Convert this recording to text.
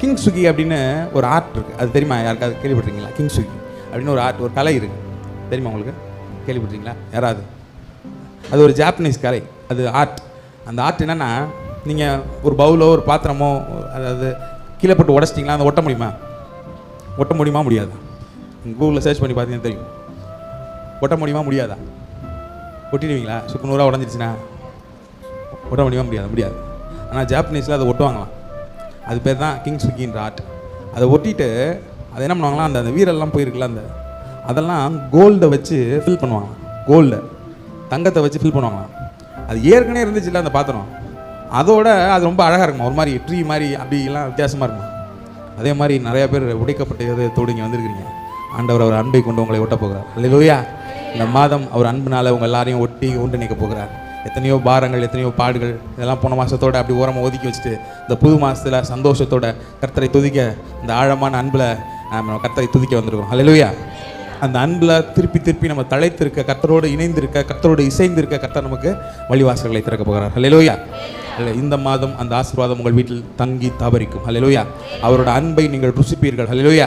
King Suki அப்படின்னு ஒரு art இருக்குது அது தெரியுமா? யாருக்காவது கேள்விப்பட்டிருக்கீங்களா? கிங் சுகி அப்படின்னு ஒரு ஆர்ட் ஒரு கலை இருக்குது தெரியுமா உங்களுக்கு? கேள்விப்பட்டிருக்கீங்களா? யாராவது? அது ஒரு ஜாப்பனீஸ் கலை. அது ஆர்ட் அந்த ஆர்ட் என்னென்னா நீங்கள் ஒரு பவுலோ ஒரு பாத்திரமோ அதாவது கீழே போட்டு உடச்சிட்டிங்களா? அதை ஒட்ட முடியுமா? ஒட்ட முடியுமா? முடியாதா? கூகுளில் சர்ச் பண்ணி பார்த்தீங்கன்னா தெரியும். ஒட்ட முடியுமா? முடியாதா? ஒட்டிடுவீங்களா? சுக்கு நூறாக உடஞ்சிருச்சுன்னா. ஒட்ட முடியுமா? முடியாது? முடியாது. ஆனால் ஜாப்பனீஸில் அதை ஒட்டுவாங்களாம். அது பேர் தான் கிங் சுக்கின்ற ஆர்ட் அதை ஒட்டிட்டு அதை என்ன பண்ணுவாங்களாம் அந்த அந்த வீரெல்லாம் போயிருக்குல்ல அந்த அதெல்லாம் கோல்டை வச்சு ஃபில் பண்ணுவாங்க. கோல்டை தங்கத்தை வச்சு ஃபில் பண்ணுவாங்களாம் அது ஏற்கனவே இருந்துச்சுல்ல அந்த பாத்திரம். அதோட அது ரொம்ப அழகாக இருக்குமா? ஒரு மாதிரி ட்ரீ மாதிரி அப்படிலாம் வித்தியாசமாக இருக்குமா? அதே மாதிரி நிறையா பேர் உடைக்கப்பட்ட இதயத்தோடு இங்கே வந்திருக்கிறீங்க. ஆண்டவர் அவர் அன்பை கொண்டு உங்களை ஒட்ட போகிறார். லோயா இந்த மாதம் அவர் அன்புனால உங்கள் எல்லாரையும் ஒட்டி ஒன்றிணைக்க போகிறார். எத்தனையோ பாரங்கள் எத்தனையோ பாடுகள் இதெல்லாம் போன மாதத்தோட அப்படி ஓரமாக ஒதுக்கி வச்சுட்டு இந்த புது மாதத்தில் சந்தோஷத்தோட கர்த்தரை துதிக்க இந்த ஆழமான அன்பில் நம்ம கர்த்தரை துதிக்க வந்திருக்கோம் அல்லையா அந்த அன்பில் திருப்பி திருப்பி நம்ம தழைத்திருக்க கர்த்தரோடு இணைந்திருக்க கர்த்தரோடு இசைந்திருக்க கர்த்தர் நமக்கு வழிவாசல்களை திறக்க போகிறார். ஹalleluya அல்ல இந்த மாதம் அந்த ஆசீர்வாதம் உங்கள் வீட்டில் தங்கி தவறிக்கும் ஹalleluya அவரோட அன்பை நீங்கள் ருசிப்பீர்கள். ஹalleluya